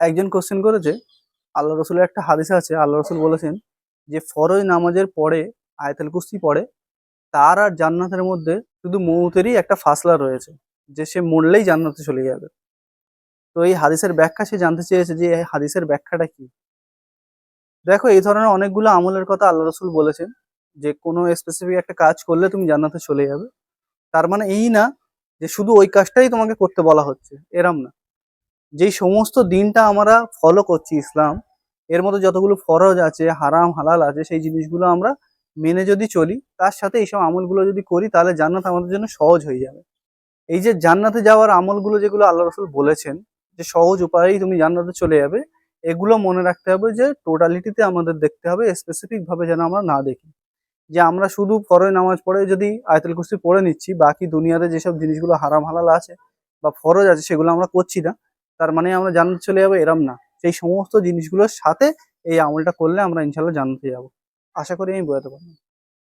একজন কোশ্চেন করেছে, আল্লাহ রসুলের একটা হাদিস আছে, আল্লাহ রসুল বলেছেন যে, ফরজ নামাজের পরে, আয়তাল কুস্তি পড়ে, তার আর জান্নাতের মধ্যে শুধু মৌতেরই একটা ফাসলা রয়েছে, যে সে মরলেই জান্নাতে চলে যাবে। তো এই হাদিসের ব্যাখ্যা সে জানতে চেয়েছে যে, এই হাদিসের ব্যাখ্যাটা কি? দেখো, এই ধরনের অনেকগুলো আমলের কথা আল্লাহ রসুল বলেছেন, যে কোনো স্পেসিফিক একটা কাজ করলে তুমি জান্নাতে চলে যাবে। তার মানে এই না যে, শুধু ওই কাজটাই তোমাকে করতে বলা হচ্ছে, এরম না। যেই সমস্ত দিনটা আমরা ফলো করছি ইসলাম, এর মধ্যে যতগুলো ফরজ আছে, হারাম, হালাল আছে, সেই জিনিসগুলো আমরা মেনে যদি চলি, তার সাথে এইসব আমলগুলো যদি করি, তাহলে জান্নাত আমাদের জন্য সহজ হয়ে যাবে। এই যে জান্নাতে যাওয়ার আমলগুলো যেগুলো আল্লাহ রসুল বলেছেন, যে সহজ উপায়েই তুমি জান্নাতে চলে যাবে, এগুলো মনে রাখতে হবে যে টোটালিটিতে আমাদের দেখতে হবে স্পেসিফিক ভাবে যেন আমরা না দেখি। যে আমরা শুধু ফরজ নামাজ পড়ে যদি আয়তুল কুস্তি পড়ে নিচ্ছি, বাকি দুনিয়াতে যেসব জিনিসগুলো হারাম, হালাল আছে বা ফরজ আছে, সেগুলো আমরা করছি না তার মানে আমরা জান্নাত চলে যাব এরম না। সেই সমস্ত জিনিসগুলোর সাথে এই আমলটা করলে আমরা ইনশাল্লাহ জান্নাতে যাব। আশা করি আমি বোঝাতে পারলাম।